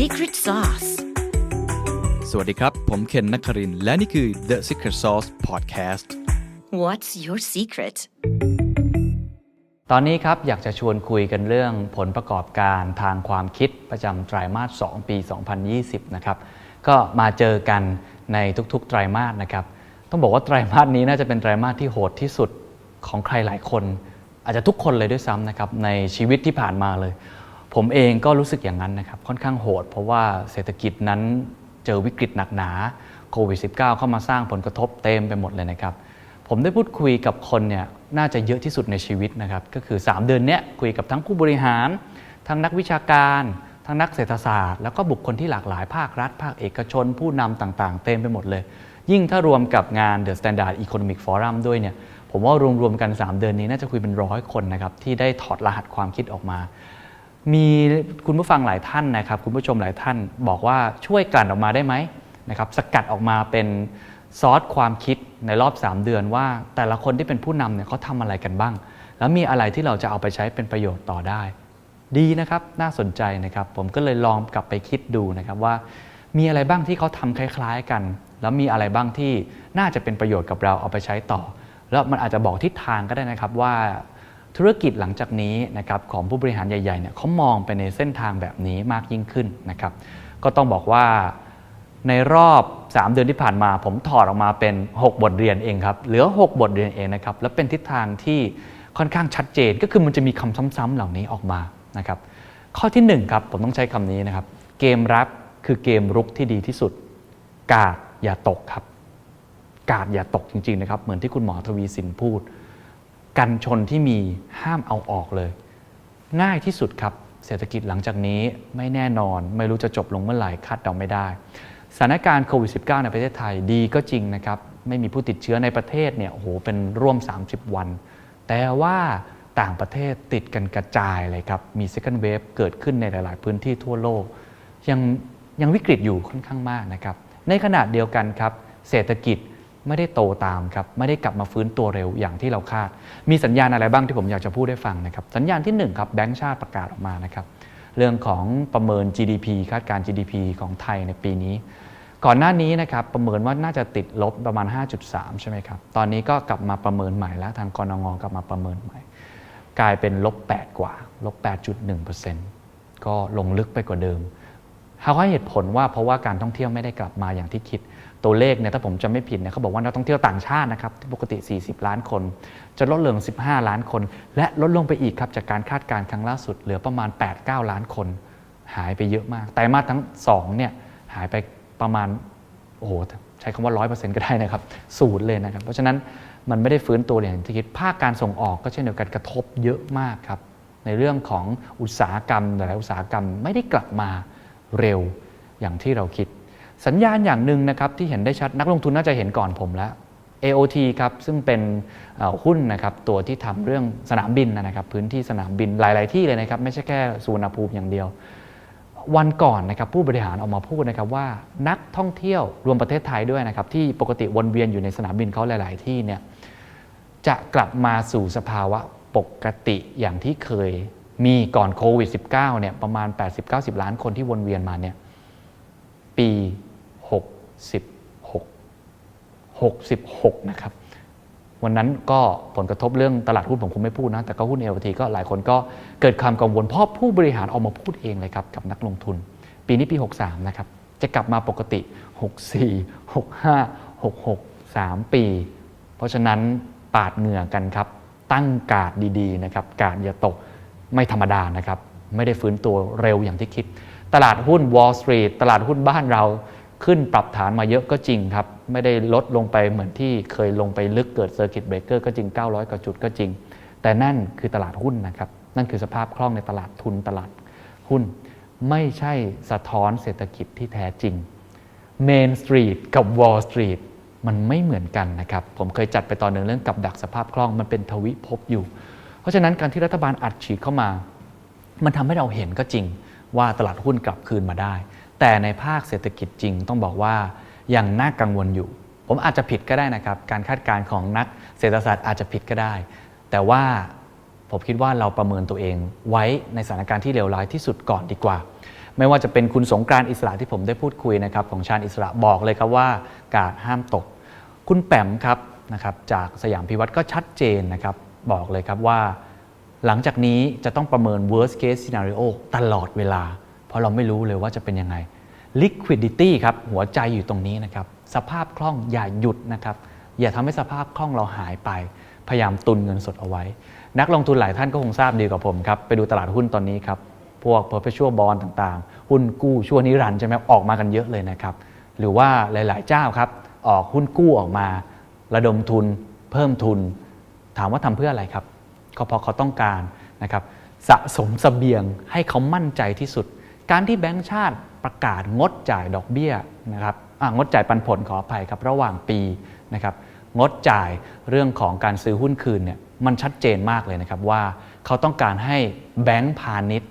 secret sauce สวัสดีครับ ผมเคนนักครินทร์และนี่คือ The Secret Sauce Podcast What's your secret ตอนนี้ครับ อยากจะชวนคุยกันเรื่องผลประกอบการทางความคิดประจำไตรมาส 2 ปี 2020 นะครับ ก็มาเจอกันในทุกๆ ไตรมาสนะครับ ต้องบอกว่าไตรมาสนี้น่าจะเป็นไตรมาสที่โหดที่สุดของใครหลายคน อาจจะทุกคนเลยด้วยซ้ำนะครับในชีวิตที่ผ่านมาเลย ผมเองก็รู้สึกอย่างนั้นนะครับค่อนข้างโหด เพราะว่าเศรษฐกิจนั้นเจอวิกฤตหนักหนาโควิด -19 เข้ามาสร้างผลกระทบเต็มไปหมดเลยนะครับ ผมได้พูดคุยกับคนเนี่ยน่าจะเยอะที่สุดในชีวิตนะครับ ก็คือ 3 เดือนเนี้ยคุยกับทั้งผู้บริหาร ทั้งนักวิชาการ ทั้งนักเศรษฐศาสตร์ แล้วก็บุคคลที่หลากหลายภาครัฐ ภาคเอกชน ผู้นำต่างๆ เต็มไปหมดเลย ยิ่งถ้ารวมกับงาน The Standard Economic Forum ด้วยเนี่ยผมว่ารวมๆกัน 3 เดือนนี้น่าจะคุยเป็นร้อยคนนะครับที่ได้ถอดรหัสความคิดออกมา มีคุณผู้ฟังหลายท่านนะครับ คุณผู้ชมหลายท่านบอกว่าช่วยกลั่นออกมาได้ไหมนะครับ สกัดออกมาเป็นซอสความคิดในรอบ 3 เดือนว่า แต่ละคนที่เป็นผู้นำเนี่ยเขาทำอะไรกันบ้าง แล้วมีอะไรที่เราจะเอาไปใช้เป็นประโยชน์ต่อได้ ดีนะครับน่าสนใจนะครับ ผมก็เลยลองกลับไปคิดดูนะครับว่า มีอะไรบ้างที่เขาทำคล้าย ๆกัน แล้วมีอะไรบ้างที่น่าจะเป็นประโยชน์กับเราเอาไปใช้ต่อ แล้วมันอาจจะบอกทิศทางก็ได้นะครับว่า ธุรกิจหลังจากนี้นะครับของผู้บริหารใหญ่ๆเนี่ยเขามองไปในเส้นทางแบบนี้มากยิ่งขึ้นนะครับ ก็ต้องบอกว่าในรอบ 3 เดือนที่ผ่านมา ผมถอดออกมาเป็น 6 บทเรียนเองครับเหลือ 6 บทเรียนเองนะครับแล้วเป็นทิศทางที่ค่อนข้างชัดเจนก็คือมันจะมีคำซ้ำๆเหล่านี้ออกมานะครับข้อที่1ครับผมต้องใช้คำนี้นะครับเกมรับคือเกมรุกที่ดีที่สุด กาดอย่าตกครับ กาดอย่าตกจริงๆนะครับเหมือนที่คุณหมอทวีสินพูด กันชนที่มีห้ามเอาออกเลย ง่ายที่สุดครับ เศรษฐกิจหลังจากนี้ไม่แน่นอน ไม่รู้จะจบลงเมื่อไหร่คาดเดาไม่ได้ สถานการณ์โควิด -19 ในประเทศไทยดีก็จริงนะครับ ไม่มีผู้ติดเชื้อในประเทศเนี่ยโอ้โหเป็นร่วม 30 วัน แต่ว่าต่างประเทศติดกันกระจายเลยครับ มี second wave เกิดขึ้นในหลาย ๆ พื้นที่ทั่วโลก ยังยังวิกฤตอยู่ค่อนข้างมากนะครับ ในขณะเดียวกันครับ เศรษฐกิจ ไม่ได้โตตามครับไม่ได้กลับมาฟื้นตัวเร็วอย่างที่เราคาด มีสัญญาณอะไรบ้างที่ผมอยากจะพูดให้ฟังนะครับสัญญาณที่1ครับแบงก์ชาติประกาศออกมานะครับเรื่องของประเมิน GDP คาดการณ์ GDP ของไทยในปีนี้ ก่อนหน้านี้นะครับประเมินว่าน่าจะติดลบประมาณ 5.3 ใช่ไหมครับตอนนี้ก็กลับมาประเมินใหม่แล้วทางกรงงกลับมาประเมินใหม่ กลายเป็นลบ8กว่าลบ8.1%ก็ลงลึกไปกว่าเดิมเขาให้เหตุผลว่าเพราะว่าการท่องเที่ยวไม่ได้กลับมาอย่างที่คิด ตัวเลขเนี่ยถ้าผมจะไม่ผิดเนี่ยเขาบอกว่านักท่องเที่ยวต่างชาตินะครับที่ปกติ 40 ล้านคน จะลดลง 15 ล้านคน และลดลงไปอีกครับจากการคาดการณ์ครั้งล่าสุดเหลือประมาณ 8-9 ล้านคน หายไปเยอะมากแต่มาทั้ง2เนี่ยหายไปประมาณโอ้โหใช้คำว่า 100%ก็ได้นะครับศูนย์เลยนะครับ เพราะฉะนั้นมันไม่ได้ฟื้นตัวอย่างที่คิดภาคการส่งออกก็เช่นเดียวกันกระทบเยอะมากครับในเรื่องของอุตสาหกรรมหลายอุตสาหกรรมไม่ได้กลับมาเร็วอย่างที่เราคิด สัญญาณอย่างหนึ่งนะครับที่เห็นได้ชัดนักลงทุนน่าจะเห็นก่อนผมแล้ว AOT ครับซึ่งเป็นหุ้นนะครับตัวที่ทำเรื่องสนามบินนะครับพื้นที่สนามบินหลาย ๆ ที่เลยนะครับไม่ใช่แค่สุวรรณภูมิอย่างเดียว วันก่อนนะครับผู้บริหารออกมาพูดนะครับว่านักท่องเที่ยวรวมประเทศไทยด้วยนะครับที่ปกติวนเวียนอยู่ในสนามบินเขาหลาย ๆ ที่เนี่ยจะกลับมาสู่สภาวะปกติอย่างที่เคยมีก่อนโควิด -19 เนี่ยประมาณ 80-90 ล้านคนที่วนเวียนมาเนี่ยปี 66 66 นะครับ วันนั้นก็ผลกระทบเรื่องตลาดหุ้นผมคงไม่พูดนะ แต่ก็หุ้นเอ t ทีก็หลายคนก็เกิดความกังวลเพราะผู้บริหารออกมาพูดเองเลยครับ กับนักลงทุน ปีนี้ปี 63 นะครับ จะกลับมาปกติ 64 65 66 3 ปี เพราะฉะนั้นปาดเหงื่อกันครับ ตั้งการ์ดดีๆนะครับการ์ดอย่าตกไม่ธรรมดานะครับ ไม่ได้ฟื้นตัวเร็วอย่างที่คิด ตลาดหุ้น Wall Street ตลาดหุ้นบ้านเรา ขึ้นปรับฐานมาเยอะก็จริงครับ ไม่ได้ลดลงไปเหมือนที่เคยลงไปลึกเกิดเซอร์กิตเบรกเกอร์ก็จริง 900 กว่าจุดก็จริง แต่นั่นคือตลาดหุ้นนะครับ นั่นคือสภาพคล่องในตลาดทุนตลาดหุ้น ไม่ใช่สะท้อนเศรษฐกิจที่แท้จริง Main Street กับ Wall Street มันไม่เหมือนกันนะครับ ผมเคยจัดไปตอนหนึ่งเรื่องกับดักสภาพคล่องมันเป็นทวิภพอยู่ เพราะฉะนั้นการที่รัฐบาลอัดฉีดเข้ามา มันทำให้เราเห็นก็จริงว่าตลาดหุ้นกลับคืนมาได้ แต่ในภาคเศรษฐกิจจริงต้องบอกว่ายังน่ากังวลอยู่ ผมอาจจะผิดก็ได้นะครับ การคาดการณ์ของนักเศรษฐศาสตร์อาจจะผิดก็ได้ แต่ว่าผมคิดว่าเราประเมินตัวเองไว้ในสถานการณ์ที่เลวร้ายที่สุดก่อนดีกว่า ไม่ว่าจะเป็นคุณสงกรานอิสระที่ผมได้พูดคุยนะครับของชาญอิสระบอกเลยครับว่า กาดห้ามตก คุณแปมครับนะครับจากสยามพิวัตรก็ชัดเจนนะครับบอกเลยครับว่า หลังจากนี้จะต้องประเมิน worst case scenario ตลอดเวลา ราะเราไม่รู้เลยว่าจะเป็นยังไง liquidity ครับหัวใจอยู่ตรงนี้นะครับสภาพคล่องอย่าหยุดนะครับอย่าทำให้สภาพคล่องเราหายไป พยายามตุนเงินสดเอาไว้ นักลงทุนหลายท่านก็คงทราบดีกว่าผมครับไปดูตลาดหุ้นตอนนี้ครับพวก perpetual bond ต่างๆ หุ้นกู้ชั่วนิรันดร์ใช่ไหมออกมากันเยอะเลยนะครับหรือว่าหลาย ๆ เจ้าครับออกหุ้นกู้ออกมา ระดมทุน เพิ่มทุน ถามว่าทำเพื่ออะไรครับก็เพราะเขาต้องการนะครับสะสมเสบียงให้เขามั่นใจที่สุด การที่แบงก์ชาติประกาศงดจ่ายดอกเบี้ยนะครับงดจ่ายปันผลขออภัยครับระหว่างปีนะครับงดจ่ายเรื่องของการซื้อหุ้นคืนเนี่ยมันชัดเจนมากเลยนะครับว่าเขาต้องการให้แบงก์พาณิชย์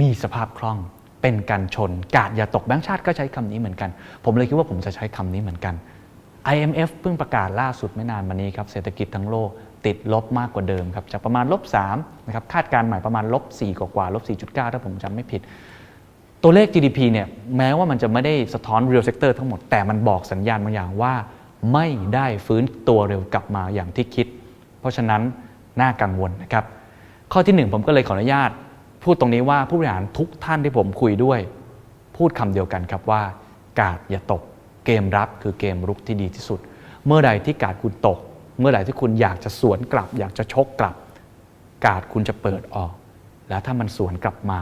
มีสภาพคล่องเป็นการชน กาดอย่าตกแบงก์ชาติก็ใช้คำนี้เหมือนกัน ผมเลยคิดว่าผมจะใช้คำนี้เหมือนกัน IMF เพิ่งประกาศล่าสุดไม่นานมานี้ครับเศรษฐกิจทั้งโลกติดลบมากกว่าเดิมครับจากประมาณลบ3นะครับคาดการณ์ใหม่ประมาณลบ4กว่าลบ4.9 ถ้าผมจำไม่ผิด ตัวเลข GDP เนี่ยแม้ว่ามันจะไม่ได้สะท้อน real sector ทั้งหมด แต่มันบอกสัญญาณบางอย่างว่า ไม่ได้ฟื้นตัวเร็วกลับมาอย่างที่คิด เพราะฉะนั้นน่ากังวลนะครับ ข้อที่หนึ่งผมก็เลยขออนุญาต พูดตรงนี้ว่าผู้บริหารทุกท่านที่ผมคุยด้วย พูดคำเดียวกันครับว่า กาดอย่าตก เกมรับคือเกมรุกที่ดีที่สุด เมื่อใดที่กาดคุณตก เมื่อใดที่คุณอยากจะสวนกลับ อยากจะชกกลับ กาดคุณจะเปิดออก แล้วถ้ามันสวนกลับมา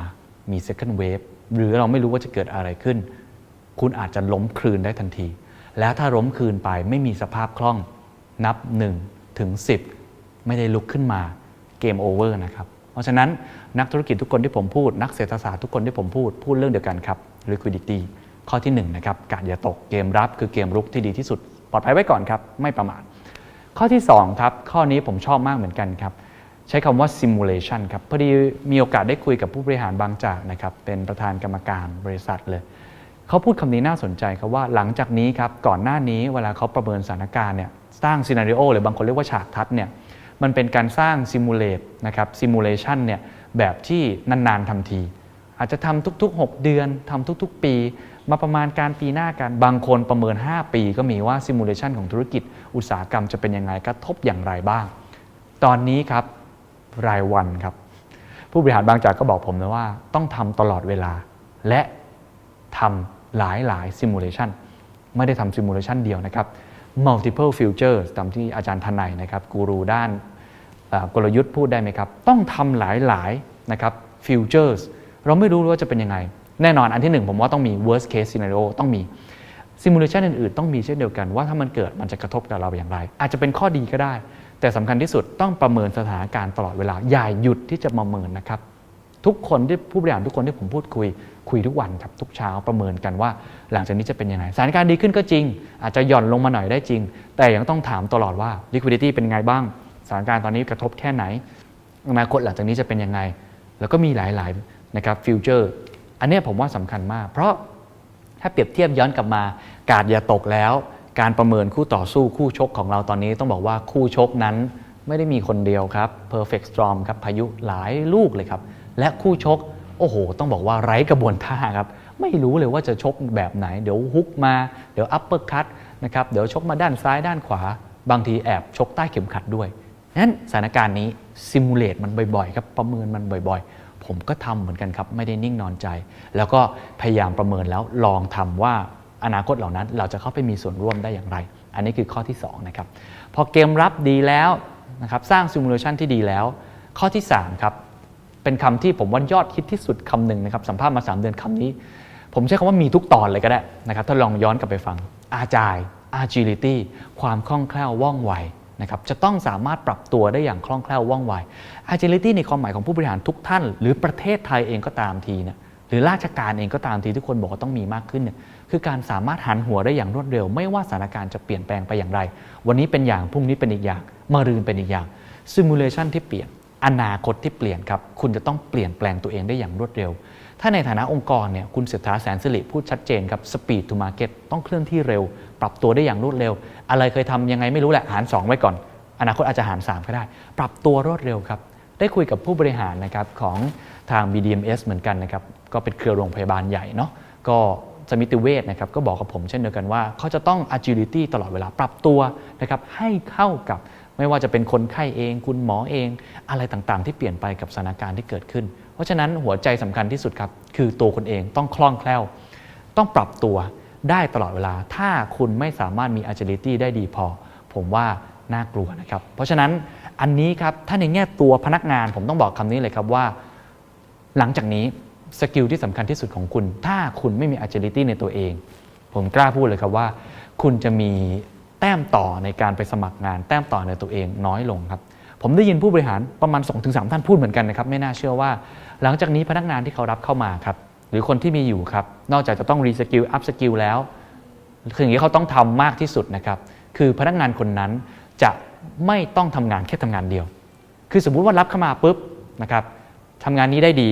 มี second wave หรือเราไม่รู้ว่าจะเกิดอะไรขึ้น คุณอาจจะล้มคลืนได้ทันที แล้วถ้าล้มคลืนไปไม่มีสภาพคล่องนับ1ถึง10 ไม่ได้ลุกขึ้นมาเกมโอเวอร์นะครับ เพราะฉะนั้นนักธุรกิจทุกคนที่ผมพูด นักเศรษฐศาสตร์ทุกคนที่ผมพูด พูดเรื่องเดียวกันครับ liquidity ข้อที่1นะครับการอย่าตกเกมรับคือเกมรุกที่ดีที่สุด ปลอดภัยไว้ก่อนครับ ไม่ประมาทข้อที่2ครับข้อนี้ผมชอบมากเหมือนกันครับ ใช้คำว่า simulation ครับพอดีมีโอกาสได้คุยกับผู้บริหารบางจากนะครับเป็นประธานกรรมการบริษัทเลยเขาพูดคำนี้น่าสนใจครับว่าหลังจากนี้ครับก่อนหน้านี้เวลาเขาประเมินสถานการณ์เนี่ยสร้างซีนารีโอหรือบางคนเรียกว่าฉากทัศน์เนี่ยมันเป็นการสร้างซิมูเลตนะครับซิมูเลชันเนี่ยแบบที่นานๆทำที อาจจะทำทุก ๆ 6 เดือนทำทุก ๆ ปี มาประมาณการปีหน้ากันบางคนประเมิน 5 ปีก็มีว่าซิมูเลชันของธุรกิจอุตสาหกรรมจะเป็นยังไงกระทบอย่างไรบ้าง ตอนนี้ครับ รายวันครับ ผู้บริหารบางจากก็บอกผมนะว่า ต้องทำตลอดเวลา และทำหลายหลายซิมูเลชันไม่ได้ทำซิมูเลชันเดียวนะครับ multiple futures ตามที่อาจารย์ทนายนะครับกูรูด้านกลยุทธ์พูดได้ไหมครับ ต้องทำหลายหลายๆนะครับ futures เราไม่รู้ว่าจะเป็นยังไง แน่นอนอันที่หนึ่งผมว่าต้องมี worst case scenario ต้องมีซิมูเลชันอื่นๆ ต้องมีเช่นเดียวกันว่าถ้ามันเกิดมันจะกระทบกับเราอย่างไร อาจจะเป็นข้อดีก็ได้ แต่สำคัญที่สุดต้องประเมินสถานการณ์ตลอดเวลา อย่าหยุดที่จะประเมินนะครับ ทุกคนที่ผู้บริหารทุกคนที่ผมพูดคุย คุยทุกวันครับทุกเช้าประเมินกันว่า หลังจากนี้จะเป็นยังไงสถานการณ์ดีขึ้นก็จริง อาจจะหย่อนลงมาหน่อยได้จริง แต่ยังต้องถามตลอดว่า liquidity เป็นไงบ้างสถานการณ์ตอนนี้กระทบแค่ไหนอนาคตหลังจากนี้จะเป็นยังไง แล้วก็มีหลายๆนะครับฟิวเจอร์อันนี้ผมว่าสำคัญมาก เพราะถ้าเปรียบเทียบย้อนกลับมา การอย่าตกแล้ว การประเมินคู่ต่อสู้คู่ชกของเราตอนนี้ต้องบอกว่าคู่ชกนั้นไม่ได้มีคนเดียวครับ perfect storm ครับพายุหลายลูกเลยครับ และคู่ชก โอ้โห ต้องบอกว่าไร้กระบวนท่าครับ ไม่รู้เลยว่าจะชกแบบไหน เดี๋ยวฮุกมา เดี๋ยวอัปเปอร์คัตนะครับ เดี๋ยวชกมาด้านซ้ายด้านขวา บางทีแอบชกใต้เข็มขัดด้วยนั้นสถานการณ์นี้ซิมูเลตมันบ่อยๆครับ ประเมินมันบ่อยๆ ผมก็ทำเหมือนกันครับ ไม่ได้นิ่งนอนใจ แล้วก็พยายามประเมินแล้วลองทำว่า อนาคตเหล่านั้นเราจะเข้าไปมีส่วนร่วมได้อย่างไร อันนี้คือข้อที่2นะครับพอเกมรับดีแล้วนะครับสร้างซิมูเลชันที่ดีแล้ว ข้อที่3ครับเป็นคำที่ผมว่ายอดฮิตที่สุดคำหนึ่งนะครับสัมภาษณ์มา 3 เดือนคำนี้ ผมใช้คำว่ามีทุกตอนเลยก็ได้นะครับถ้าลองย้อนกลับไปฟังอาจาย agility ความคล่องแคล่วว่องไวนะครับจะต้องสามารถปรับตัวได้อย่างคล่องแคล่วว่องไว agility ในความหมายของผู้บริหารทุกท่าน หรือประเทศไทยเองก็ตามทีเนี่ย หรือราชการเองก็ตามทีทุกคนบอกว่าต้องมีมากขึ้นเนี่ยคือการสามารถหันหัวได้อย่างรวดเร็ว ไม่ว่าสถานการณ์จะเปลี่ยนแปลงไปอย่างไร วันนี้เป็นอย่างพรุ่งนี้เป็นอีกอย่างมะรืนเป็นอีกอย่าง simulation ที่เปลี่ยนอนาคตที่เปลี่ยนครับคุณจะต้องเปลี่ยนแปลงตัวเองได้อย่างรวดเร็ว ถ้าในฐานะองค์กรเนี่ยคุณเศรษฐาแสนสิริพูดชัดเจนครับ speed to market ต้องเคลื่อนที่เร็ว ปรับตัวได้อย่างรวดเร็ว อะไรเคยทำยังไงไม่รู้แหละหาร 2 ไว้ก่อน อนาคตอาจจะหาร 3 ก็ได้ ปรับตัวรวดเร็วครับได้คุยกับผู้บริหารนะครับของทาง BDMs เหมือนกันนะครับ ก็เป็นเครือโรงพยาบาลใหญ่เนาะก็สมิติเวชนะครับก็บอกกับผมเช่นเดียวกันว่า เขาจะต้อง agility ตลอดเวลาปรับตัวนะครับให้เข้ากับไม่ว่าจะเป็นคนไข้เอง คุณหมอเอง อะไรต่างๆ ที่เปลี่ยนไปกับสถานการณ์ที่เกิดขึ้น เพราะฉะนั้นหัวใจสำคัญที่สุดครับ คือตัวคนเองต้องคล่องแคล่ว ต้องปรับตัวได้ตลอดเวลา ถ้าคุณไม่สามารถมี agility ได้ดีพอ ผมว่าน่ากลัวนะครับ เพราะฉะนั้นอันนี้ครับถ้าในแง่ตัวพนักงานผมต้องบอกคำนี้เลยครับว่า หลังจากนี้ สกิลที่สำคัญที่สุดของคุณ ถ้าคุณไม่มี agility ในตัวเอง ผมกล้าพูดเลยครับว่า คุณจะมีแต้มต่อในการไปสมัครงาน แต้มต่อในตัวเองน้อยลงครับ ผมได้ยินผู้บริหารประมาณ 2-3 ท่านพูดเหมือนกันนะครับ ไม่น่าเชื่อว่า หลังจากนี้พนักงานที่เขารับเข้ามาครับ หรือคนที่มีอยู่ครับ นอกจากจะต้องรีสกิลอัพสกิลแล้วคืออย่างนี้เขาต้องทำมากที่สุดนะครับ คือพนักงานคนนั้นจะไม่ต้องทำงานแค่ทำงานเดียว คือสมมุติว่ารับเข้ามาปุ๊บนะครับทำงานนี้ได้ดี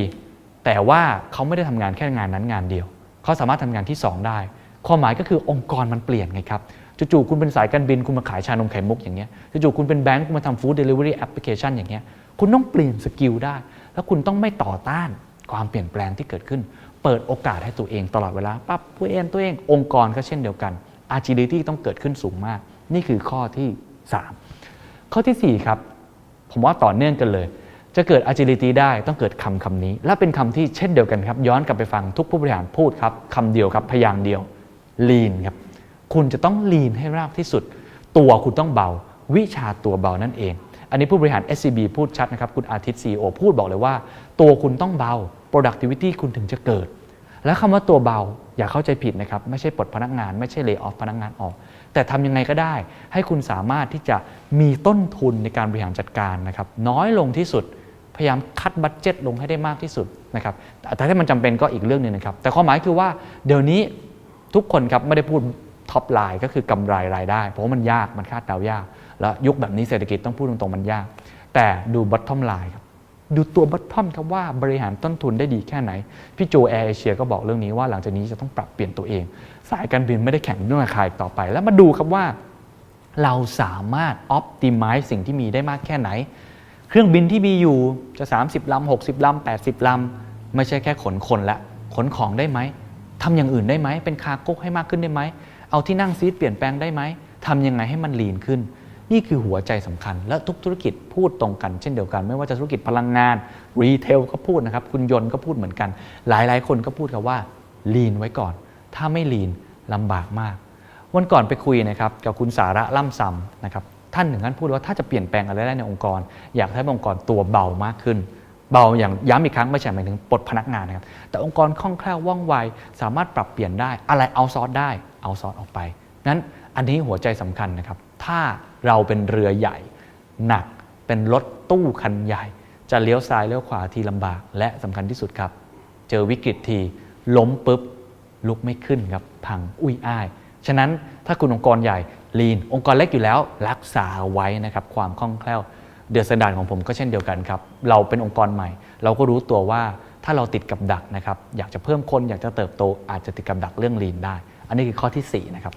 แต่ว่าเขาไม่ได้ทำงานแค่งานนั้นงานเดียว เขาสามารถทำงานที่ 2 ได้ ความหมายก็คือองค์กรมันเปลี่ยนไงครับจู่ๆคุณเป็นสายการบินคุณมาขายชานมไข่มุกอย่างเงี้ยจู่ๆคุณเป็นแบงก์คุณมาทำฟู้ดเดลิเวอรี่แอปพลิเคชันอย่างเงี้ยคุณต้องเปลี่ยนสกิลได้ แล้วคุณต้องไม่ต่อต้านความเปลี่ยนแปลงที่เกิดขึ้น เปิดโอกาสให้ตัวเองตลอดเวลาปรับตัวเองตัวเององค์กรก็เช่นเดียวกัน agility ต้องเกิดขึ้นสูงมาก นี่คือข้อที่ 3 ข้อทีสี่4 ครับ ผมว่าต่อเนื่องกันเลย จะเกิด agility ได้ต้องเกิดคำคำนี้ และเป็นคำที่เช่นเดียวกันครับ ย้อนกลับไปฟังทุกผู้บริหารพูดครับคำเดียวครับพยางค์เดียว lean ครับ คุณจะต้อง lean ให้มากที่สุด ตัวคุณต้องเบา วิชาตัวเบานั่นเอง อันนี้ผู้บริหาร SCB พูดชัดนะครับ คุณอาทิตย์ CEO พูดบอกเลยว่า ตัวคุณต้องเบา productivity คุณถึงจะเกิด และคำว่าตัวเบาอย่าเข้าใจผิดนะครับ ไม่ใช่ปลดพนักงาน ไม่ใช่เลิกออฟพนักงานออก แต่ทำยังไงก็ได้ ให้คุณสามารถที่จะมีต้นทุนในการบริหารจัดการนะครับ น้อยลงที่สุด พยายามคัดบัตเจ็ตลงให้ได้มากที่สุดนะครับแต่ถ้ามันจำเป็นก็อีกเรื่องหนึ่งนะครับ แต่ความหมายคือว่าเดี๋ยวนี้ทุกคนครับไม่ได้พูดท็อปไลน์ก็คือกำไรรายได้ เพราะมันยากมันคาดเดายาก แล้วยุคแบบนี้เศรษฐกิจต้องพูดตรงๆมันยาก แต่ดูบัตทอมไลน์ครับดูตัวบัตทอมครับว่าบริหารต้นทุนได้ดีแค่ไหน พี่โจแอร์เอเชียก็บอกเรื่องนี้ว่าหลังจากนี้จะต้องปรับเปลี่ยนตัวเอง สายการบินไม่ได้แข่งเรื่องราคาอีกต่อไป แล้วมาดูครับว่า เราสามารถ optimize สิ่งที่มีได้มากแค่ไหน เครื่องบินที่มีอยู่จะ 30ลำ60ลำ80ลำไม่ใช่แค่ขนคนละขนของได้ไหมทำอย่างอื่นได้ไหมเป็นคาโก้ให้มากขึ้นได้ไหมเอาที่นั่งซีทเปลี่ยนแปลงได้ไหมทำยังไงให้มันลีนขึ้น นี่คือหัวใจสำคัญ และทุกธุรกิจพูดตรงกันเช่นเดียวกัน ไม่ว่าจะธุรกิจพลังงานรีเทลก็พูดนะครับ คุณยนต์ก็พูดเหมือนกัน หลายๆ คนก็พูดกันว่าลีนไว้ก่อน ถ้าไม่ลีนลำบากมาก วันก่อนไปคุยนะครับกับคุณสาระล่ำซำนะครับ ท่านหนึ่งท่านพูดว่าถ้าจะเปลี่ยนแปลงอะไรได้ในองค์กร อยากให้องค์กรตัวเบามากขึ้น เบาอย่างย้ำอีกครั้งไม่ใช่หมายถึงปลดพนักงานนะครับแต่องค์กรคล่องแคล่วว่องไวสามารถปรับเปลี่ยนได้อะไรเอาซอร์สได้เอาซอร์สออกไปนั้นอันนี้หัวใจสำคัญนะครับ ถ้าเราเป็นเรือใหญ่ หนักเป็นรถตู้คันใหญ่ จะเลี้ยวซ้ายเลี้ยวขวาทีลำบาก และสำคัญที่สุดครับ เจอวิกฤตทีล้มปุ๊บลุกไม่ขึ้นครับพังอุ้ยอ้าย ฉะนั้นถ้าคุณองค์กรใหญ่ ลีนองค์กรเล็กอยู่แล้วรักษาไว้นะครับความคล่องแคล่วเดือดสดานของผมก็เช่นเดียวกันครับ เราเป็นองค์กรใหม่ เราก็รู้ตัวว่าถ้าเราติดกับดักนะครับอยากจะเพิ่มคนอยากจะเติบโต อาจจะติดกับดักเรื่องลีนได้ อันนี้คือข้อที่4นะครับ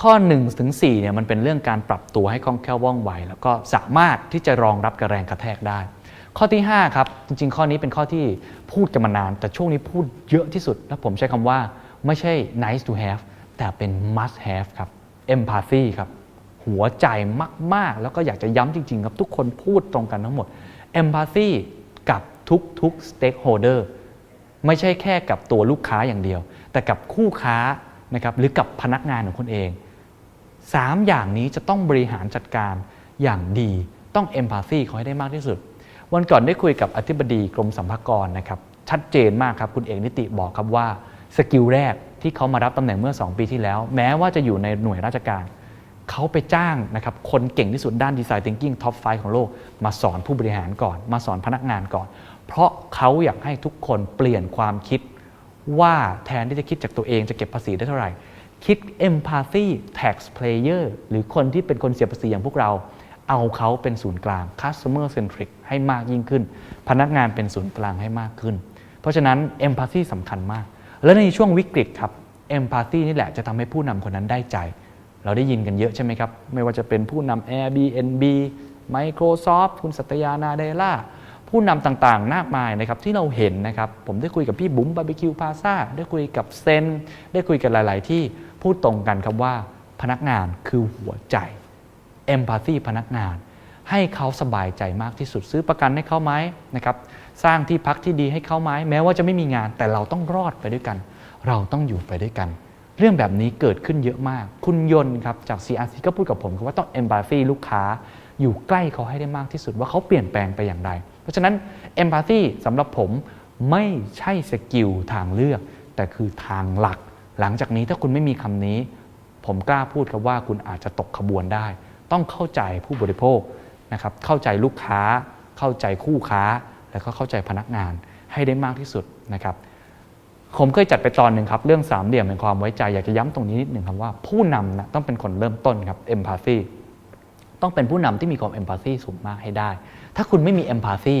ข้อ1ถึง4เนี่ยมันเป็นเรื่องการปรับตัวให้คล่องแคล่วว่องไว แล้วก็สามารถที่จะรองรับกับแรงกระแทกได้ ข้อที่5ครับจริง ๆ ข้อนี้เป็นข้อที่พูดกันมานาน แต่ช่วงนี้พูดเยอะที่สุด และผมใช้คำว่าไม่ใช่ nice to have แต่เป็น must have ครับ empathy ครับหัวใจมาก ๆ แล้วก็อยากจะย้ำจริง ๆ ครับทุกคนพูดตรงกันทั้งหมด empathy กับทุก ๆ stakeholder ไม่ใช่แค่กับตัวลูกค้าอย่างเดียว แต่กับคู่ค้านะครับหรือกับพนักงานของคุณเองสามอย่างนี้จะต้องบริหารจัดการอย่างดีต้องเอมพัซซีเขาให้ได้มากที่สุด วันก่อนได้คุยกับอธิบดีกรมสัมภากรนะครับชัดเจนมากครับ คุณเอกนิติบอกครับว่าสกิลแรก ที่เขามารับตำแหน่งเมื่อ 2 ปีที่แล้ว แม้ว่าจะอยู่ในหน่วยราชการเขาไปจ้างนะครับคนเก่งที่สุดด้านดีไซน์ thinking top 5 ของโลก มาสอนผู้บริหารก่อน มาสอนพนักงานก่อน เพราะเขาอยากให้ทุกคนเปลี่ยนความคิด ว่าแทนที่จะคิดจากตัวเองจะเก็บภาษีได้เท่าไหร่ คิด empathy tax player หรือคนที่เป็นคนเสียภาษีอย่างพวกเรา เอาเขาเป็นศูนย์กลาง customer centric ให้มากยิ่งขึ้น พนักงานเป็นศูนย์กลางให้มากขึ้น เพราะฉะนั้น empathy สำคัญมาก และในช่วงวิกฤตครับ empathy นี่แหละจะทำให้ผู้นำคนนั้นได้ใจ เราได้ยินกันเยอะใช่ไหมครับ ไม่ว่าจะเป็นผู้นำ Airbnb Microsoft คุณสัตยานาเดล่าผู้นำต่างๆ มากมายนะครับที่เราเห็นนะครับ ผมได้คุยกับพี่บุ๋มบาร์บีคิวพาซาได้คุยกับเซนได้คุยกันหลาย ๆ ที่พูดตรงกันครับว่าพนักงานคือหัวใจเอมพัตตีพนักงาน ให้เขาสบายใจมากที่สุดซื้อประกันให้เขาไหมนะครับ สร้างที่พักที่ดีให้เขาไหมแม้ว่าจะไม่มีงาน แต่เราต้องรอดไปด้วยกัน เราต้องอยู่ไปด้วยกัน เรื่องแบบนี้เกิดขึ้นเยอะมาก คุณยนต์ครับจาก CRC ก็พูดกับผมว่าต้อง empathy ลูกค้า อยู่ใกล้เขาให้ได้มากที่สุดว่าเขาเปลี่ยนแปลงไปอย่างไร เพราะฉะนั้น empathy สำหรับผมไม่ใช่สกิลทางเลือก แต่คือทางหลัก หลังจากนี้ถ้าคุณไม่มีคำนี้ ผมกล้าพูดครับว่าคุณอาจจะตกขบวนได้ ต้องเข้าใจผู้บริโภคนะครับเข้าใจลูกค้า เข้าใจคู่ค้า แล้วก็เข้าใจพนักงานให้ได้มากที่สุดนะครับผมเคยจัดไปตอนหนึ่งครับ เรื่องสามเหลี่ยมแห่งความไว้ใจ อยากจะย้ำตรงนี้นิดหนึ่งครับว่าผู้นำนะต้องเป็นคนเริ่มต้นครับ empathy ต้องเป็นผู้นำที่มีความ empathy สูงมากให้ได้ ถ้าคุณไม่มี empathy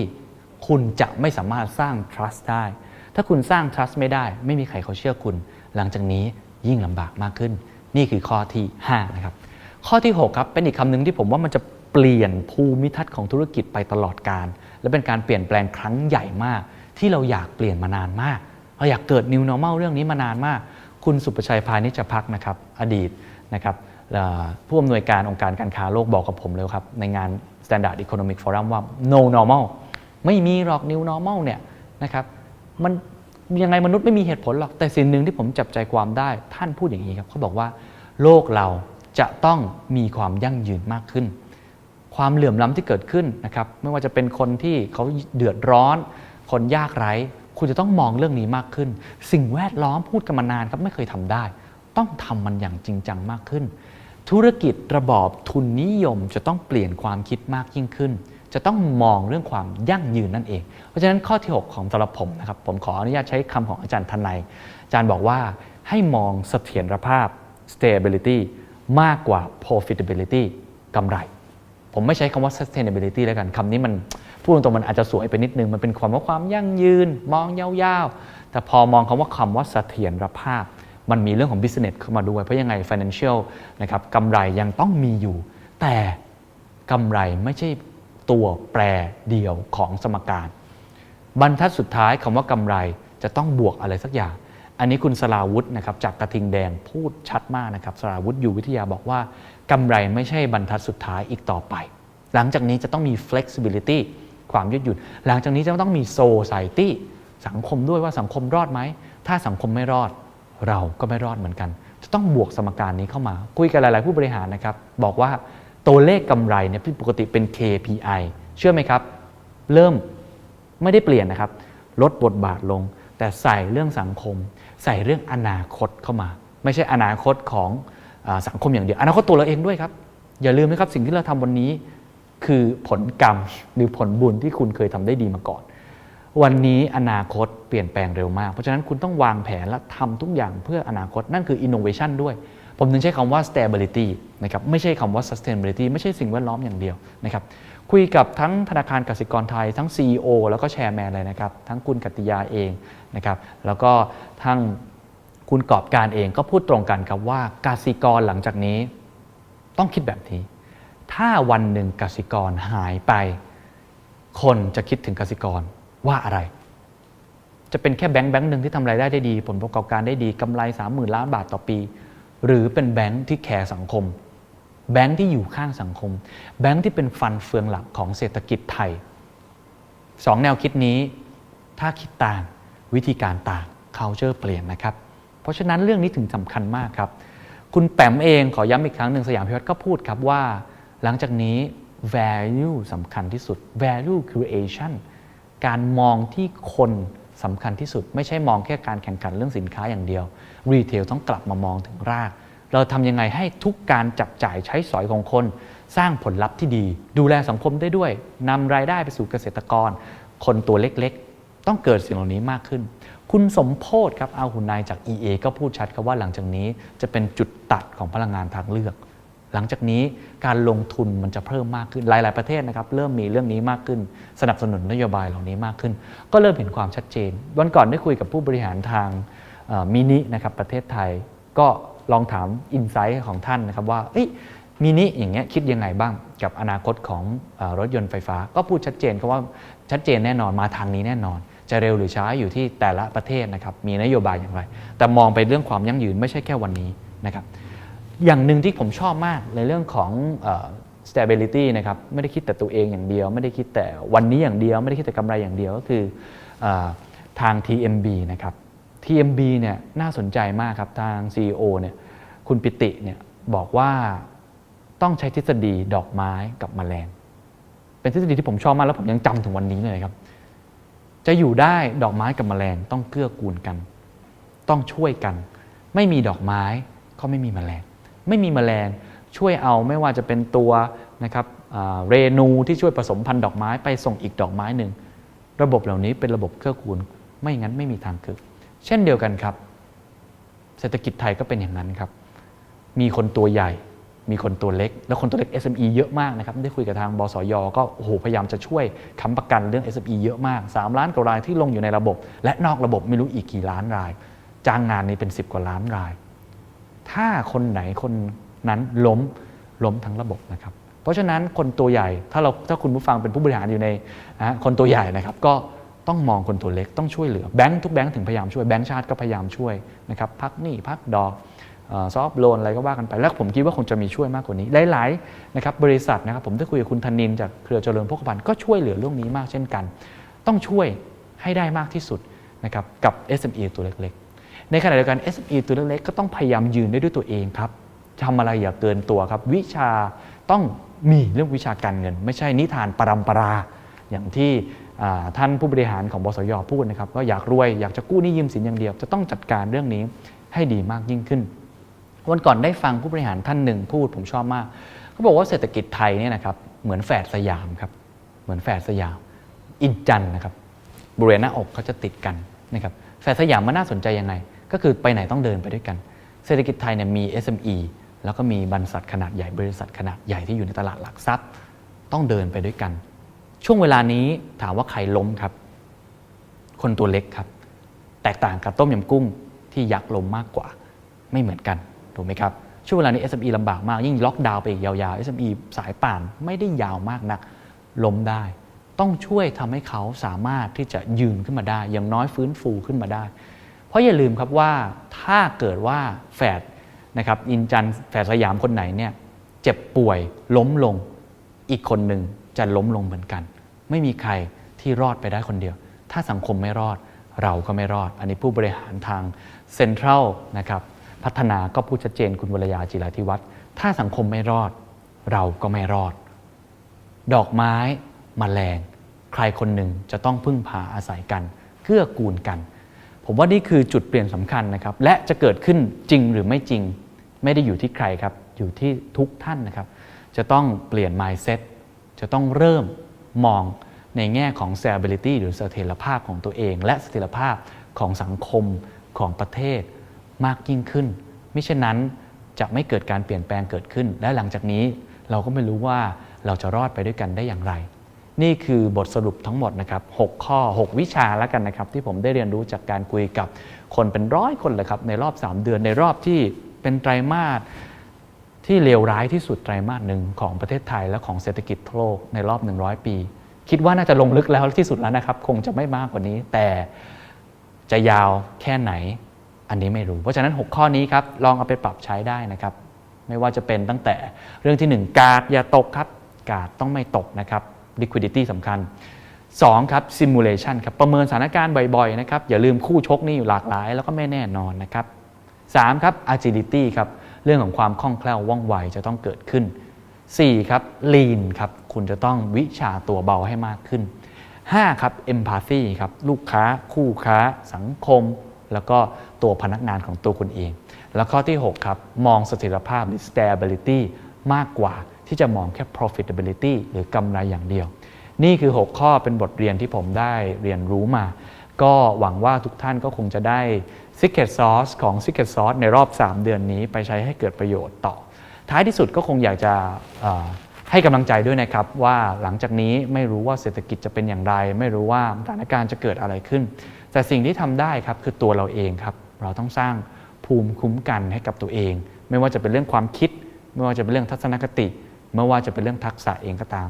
คุณจะไม่สามารถสร้าง trust ได้ ถ้าคุณสร้าง trust ไม่ได้ ไม่มีใครเขาเชื่อคุณ หลังจากนี้ยิ่งลำบากมากขึ้น นี่คือข้อที่5นะครับข้อที่ 6 ครับเป็นอีกคำหนึ่งที่ผมว่ามันจะเปลี่ยนภูมิทัศน์ของธุรกิจไปตลอดการ และเป็นการเปลี่ยนแปลงครั้งใหญ่มาก ที่เราอยากเปลี่ยนมานานมาก เราอยากเกิด new normal เรื่องนี้มานานมาก คุณสุประชัยพานิชพักนะครับอดีตนะครับผู้อำนวยการองค์การการค้าโลกบอกกับผมเลยครับ ในงาน Standard Economic Forum ว่า no normal ไม่มีหรอก new normal เนี่ยนะครับมันยังไงมนุษย์ไม่มีเหตุผลหรอก แต่สิ่งหนึ่งที่ผมจับใจความได้ ท่านพูดอย่างนี้ครับเขาบอกว่า โลกเราจะต้องมีความยั่งยืนมากขึ้น ความเหลื่อมล้ำที่เกิดขึ้นนะครับไม่ว่าจะเป็นคนที่เขาเดือดร้อน คนยากไร้ คุณจะต้องมองเรื่องนี้มากขึ้น สิ่งแวดล้อมพูดกันมานานครับไม่เคยทำได้ ต้องทำมันอย่างจริงจังมากขึ้น ธุรกิจระบอบทุนนิยมจะต้องเปลี่ยนความคิดมากยิ่งขึ้น จะต้องมองเรื่องความยั่งยืนนั่นเอง เพราะฉะนั้นข้อที่ 6 ของสำหรับผมนะครับผมขออนุญาตใช้คำของอาจารย์ทนายอาจารย์บอกว่าให้มองเสถียรภาพ stability มากกว่า profitability กำไร ผมไม่ใช้คำว่า sustainability แล้วกันคำนี้มันพูดตรงๆมันอาจจะสวยไปนิดนึง มันเป็นความว่าความยั่งยืน มองยาวๆ แต่พอมองคำว่าคำว่าเสถียรภาพ มันมีเรื่องของ business เข้ามาด้วย เพราะยังไง financial นะครับกำไรยังต้องมีอยู่ แต่กำไรไม่ใช่ตัวแปรเดียวของสมการ บรรทัดสุดท้ายคำว่ากำไรจะต้องบวกอะไรสักอย่าง อันนี้คุณสลาวุธนะครับจากกระทิงแดงพูดชัดมากนะครับสลาวุธอยู่วิทยาบอกว่ากำไรไม่ใช่บรรทัดสุดท้ายอีกต่อไป หลังจากนี้จะต้องมี flexibility ความยืดหยุ่น หลังจากนี้จะต้องมี society สังคมด้วยว่าสังคมรอดไหม ถ้าสังคมไม่รอดเราก็ไม่รอดเหมือนกัน จะต้องบวกสมการนี้เข้ามา คุยกับหลาย ๆ ผู้บริหารนะครับ บอกว่าตัวเลขกำไรเนี่ยปกติเป็น KPI เชื่อไหมครับ เริ่มไม่ได้เปลี่ยนนะครับ ลดบทบาทลง แต่ใส่เรื่องสังคม ใส่เรื่องอนาคตเข้ามา ไม่ใช่อนาคตของอสังคมอย่างเดียว อนาคตตัวเราเองด้วยครับ อย่าลืมนะครับสิ่งที่เราทำวันนี้คือผลกรรมหรือผลบุญที่คุณเคยทำได้ดีมาก่อน วันนี้อนาคตเปลี่ยนแปลงเร็วมาก เพราะฉะนั้นคุณต้องวางแผนและทำทุกอย่างเพื่ออนาคตนั่นคือ innovation ด้วย ผมถึงใช้คำว่า stability นะครับไม่ใช่คำว่า sustainability ไม่ใช่สิ่งแวดล้อมอย่างเดียวนะครับ คุยกับทั้งธนาคารกสิกรไทย ทั้ง CEO แล้วก็แชร์แมนเลยนะครับ ทั้งคุณกติยาเองนะครับ แล้วก็ทั้งคุณกอบการเองก็พูดตรงกันครับว่ากสิกรหลังจากนี้ ต้องคิดแบบนี้ ถ้าวันหนึ่งกสิกรหายไป คนจะคิดถึงกสิกรว่าอะไร จะเป็นแค่แบงค์แบงค์หนึ่งที่ทำรายได้ได้ดี ผลประกอบการได้ดีกำไร 30,000 ล้านบาทต่อปี หรือเป็นแบงค์ที่แคร์สังคม แบงค์ที่อยู่ข้างสังคม แบงค์ที่เป็นฟันเฟืองหลักของเศรษฐกิจไทยสองแนวคิดนี้ ถ้าคิดต่างวิธีการต่าง culture เปลี่ยนนะครับ เพราะฉะนั้นเรื่องนี้ถึงสำคัญมากครับ คุณแปมเองขอย้ำอีกครั้งหนึ่งสยามพิวัตรก็พูดครับว่า หลังจากนี้ value สำคัญที่สุด value creation การมองที่คนสำคัญที่สุด ไม่ใช่มองแค่การแข่งขันเรื่องสินค้าอย่างเดียว รีเทลต้องกลับมามองถึงราก เราทำยังไงให้ทุกการจับจ่ายใช้สอยของคน สร้างผลลัพธ์ที่ดี ดูแลสังคมได้ด้วยนำรายได้ไปสู่เกษตรกร คนตัวเล็กๆ ต้องเกิดสิ่งเหล่านี้มากขึ้น คุณสมโพศครับอาหุนนายจาก EA ก็พูดชัดครับว่าหลังจากนี้จะเป็นจุดตัดของพลังงานทางเลือก หลังจากนี้การลงทุนมันจะเพิ่มมากขึ้นหลาย ๆประเทศนะครับเริ่มมีเรื่องนี้มากขึ้น สนับสนุนนโยบายเหล่านี้มากขึ้น ก็เริ่มเห็นความชัดเจน วันก่อนได้คุยกับผู้บริหารทางมินินะครับประเทศไทยก็ ลองถามอินไซต์ของท่านนะครับว่ามินิอย่างเงี้ยคิดยังไงบ้างกับอนาคตของอรถยนต์ไฟฟ้า ก็พูดชัดเจนครับว่าชัดเจนแน่นอนมาทางนี้แน่นอน จะเร็วหรือช้าอยู่ที่แต่ละประเทศนะครับมีนโยบายอย่างไร แต่มองไปเรื่องความยั่งยืนไม่ใช่แค่วันนี้นะครับอย่างหนึ่งที่ผมชอบมากในเรื่องของอ stability นะครับไม่ได้คิดแต่ตัวเองอย่างเดียว ไม่ได้คิดแต่วันนี้อย่างเดียว ไม่ได้คิดแต่กำไรอย่างเดียวก็คืออทาง TMB นะครับ TMB เนี่ยน่าสนใจมากครับทาง CEO เนี่ยคุณปิติเนี่ยบอกว่าต้องใช้ทฤษฎีดอกไม้กับแมลง เป็นทฤษฎีที่ผมชอบมากแล้วผมยังจำถึงวันนี้เลยครับ จะอยู่ได้ดอกไม้กับแมลงต้องเกื้อกูลกัน ต้องช่วยกัน ไม่มีดอกไม้ก็ไม่มีแมลง ไม่มีแมลงช่วยเอาไม่ว่าจะเป็นตัวนะครับเรนูที่ช่วยผสมพันธุ์ดอกไม้ไปส่งอีกดอกไม้หนึ่งระบบเหล่านี้เป็นระบบเกื้อกูล ไม่งั้นไม่มีทางเกิด เช่นเดียวกันครับ เศรษฐกิจไทยก็เป็นอย่างนั้นครับ มีคนตัวใหญ่ มีคนตัวเล็ก แล้วคนตัวเล็ก SME เยอะมากนะครับ ได้คุยกับทางบสย ก็โอ้โหพยายามจะช่วยค้ำประกันเรื่อง SME เยอะมาก 3 ล้านกว่ารายที่ลงอยู่ในระบบ และนอกระบบไม่รู้อีกกี่ล้านราย จ้างงานนี้เป็น 10 กว่าล้านราย ถ้าคนไหนคนนั้นล้มล้มทั้งระบบนะครับเพราะฉะนั้นคนตัวใหญ่ถ้าเราถ้าคุณผู้ฟังเป็นผู้บริหารอยู่ในนะคนตัวใหญ่นะครับก็ ต้องมองคนตัวเล็กต้องช่วยเหลือแบงค์ทุกแบงค์ถึงพยายามช่วยแบงค์ชาติก็พยายามช่วยนะครับพักหนี้พักดอกซอฟโลนอะไรก็ว่ากันไป แล้วผมคิดว่าคงจะมีช่วยมากกว่านี้ หลายๆนะครับบริษัทนะครับผมได้คุยกับคุณธนินจากเครือเจริญพกพันก็ช่วยเหลือเรื่องนี้มากเช่นกัน ต้องช่วยให้ได้มากที่สุดนะครับกับ SME ตัวเล็กๆ ในขณะเดียวกัน SME ตัวเล็กๆก็ต้องพยายามยืนได้ด้วยตัวเองครับทำอะไรอย่าเกินตัวครับ วิชาต้องมีเรื่องวิชาการเงิน ไม่ใช่นิทานปรำปราอย่างที่ ท่านผู้บริหารของบสยพูดนะครับว่าอยากรวยอยากจะกู้หนี้ยืมสินอย่างเดียว จะต้องจัดการเรื่องนี้ให้ดีมากยิ่งขึ้น วันก่อนได้ฟังผู้บริหารท่านหนึ่งพูดผมชอบมากเขาบอกว่าเศรษฐกิจไทยเนี่ยนะครับเหมือนแฝดสยามครับเหมือนแฝดสยาม อินจันนะครับบริเวณหน้าอกเขาจะติดกันนะครับแฝดสยามมันน่าสนใจยังไง ก็คือไปไหนต้องเดินไปด้วยกัน เศรษฐกิจไทยเนี่ยมี SME แล้วก็มีบรรษัทขนาดใหญ่บริษัทขนาดใหญ่ที่อยู่ในตลาดหลักทรัพย์ ต้องเดินไปด้วยกัน ช่วงเวลานี้ถามว่าใครล้มครับ คนตัวเล็กครับ แตกต่างกับต้มยำกุ้งที่ยักษ์ล้มมากกว่า ไม่เหมือนกันถูกไหมครับช่วงเวลานี้ SME ลำบากมาก ยิ่งล็อกดาวน์ไปอีกยาวๆ SME สายป่านไม่ได้ยาวมากนักล้มได้ ต้องช่วยทำให้เขาสามารถที่จะยืนขึ้นมาได้ อย่างน้อยฟื้นฟูขึ้นมาได้ เพราะอย่าลืมครับว่าถ้าเกิดว่าแฝดนะครับอินจันแฝดสยามคนไหนเนี่ยเจ็บป่วยล้มลง อีกคนหนึ่งจะล้มลงเหมือนกัน ไม่มีใครที่รอดไปได้คนเดียว ถ้าสังคมไม่รอดเราก็ไม่รอด อันนี้ผู้บริหารทางเซ็นทรัลนะครับพัฒนาก็พูดชัดเจนคุณวรยาจิราธิวัฒน์ถ้าสังคมไม่รอด เราก็ไม่รอด ดอกไม้มแมลง ใครคนหนึ่งจะต้องพึ่งพาอาศัยกันเกื้อกูลกัน ผมว่านี่คือจุดเปลี่ยนสำคัญนะครับ และจะเกิดขึ้นจริงหรือไม่จริง ไม่ได้อยู่ที่ใครครับ อยู่ที่ทุกท่านนะครับ จะต้องเปลี่ยน mindset จะต้องเริ่มมองในแง่ของ stability หรือเสถียรภาพของตัวเอง และเสถียรภาพของสังคมของประเทศมากยิ่งขึ้นมิฉะนั้นจะไม่เกิดการเปลี่ยนแปลงเกิดขึ้น และหลังจากนี้เราก็ไม่รู้ว่าเราจะรอดไปด้วยกันได้อย่างไร นี่คือบทสรุปทั้งหมดนะครับ6ข้อ 6 วิชาแล้วกันนะครับ ที่ผมได้เรียนรู้จากการคุยกับคนเป็นร้อยคนเลยครับในรอบ 3 เดือนในรอบที่เป็นไตรมาส ที่เลวร้ายที่สุดไตรมาสหนึ่งของประเทศไทยและของเศรษฐกิจโลกในรอบ 100 ปี คิดว่าน่าจะลงลึกแล้วที่สุดแล้วนะครับ คงจะไม่มากกว่านี้ แต่จะยาวแค่ไหน อันนี้ไม่รู้ เพราะฉะนั้น 6 ข้อนี้ครับลองเอาไปปรับใช้ได้นะครับ ไม่ว่าจะเป็นตั้งแต่เรื่องที่ 1 กาดอย่าตกครับ กาดต้องไม่ตกนะครับ liquidity สำคัญ 2 ครับ simulation ครับประเมินสถานการณ์บ่อยๆนะครับอย่าลืมคู่ชกนี่อยู่หลากหลาย แล้วก็ไม่แน่นอนนะครับ3ครับ agility ครับ เรื่องของความคล่องแคล่วว่องไวจะต้องเกิดขึ้น 4 ครับ lean ครับคุณจะต้องวิชาตัวเบาให้มากขึ้น 5 ครับ empathy ครับลูกค้า คู่ค้า สังคม แล้วก็ตัวพนักงานของตัวคุณเอง แล้วข้อที่ 6 ครับ มองเสถียรภาพหรือ stability มากกว่าที่จะมองแค่ profitability หรือกำไรอย่างเดียว นี่คือ 6 ข้อเป็นบทเรียนที่ผมได้เรียนรู้มา ก็หวังว่าทุกท่านก็คงจะได้ Secret Sauce ของ Secret Sauce ในรอบ 3 เดือนนี้ไปใช้ให้เกิดประโยชน์ต่อ ท้ายที่สุดก็คงอยากจะให้กำลังใจด้วยนะครับ ว่าหลังจากนี้ไม่รู้ว่าเศรษฐกิจจะเป็นอย่างไร ไม่รู้ว่าสถานการณ์จะเกิดอะไรขึ้น แต่สิ่งที่ทำได้ครับคือตัวเราเองครับ เราต้องสร้างภูมิคุ้มกันให้กับตัวเอง ไม่ว่าจะเป็นเรื่องความคิด ไม่ว่าจะเป็นเรื่องทัศนคติ ไม่ว่าจะเป็นเรื่องทักษะเองก็ตาม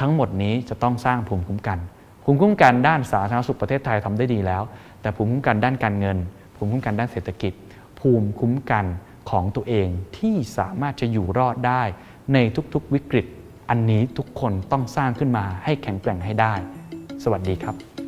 ทั้งหมดนี้จะต้องสร้างภูมิคุ้มกัน ภูมิคุ้มกันด้านสาธารณสุขประเทศไทยทำได้ดีแล้ว แต่ภูมิคุ้มกันด้านการเงิน ภูมิคุ้มกันด้านเศรษฐกิจ ภูมิคุ้มกันของตัวเองที่สามารถจะอยู่รอดได้ ในทุกๆวิกฤต อันนี้ทุกคนต้องสร้างขึ้นมาให้แข็งแกร่งให้ได้ สวัสดีครับ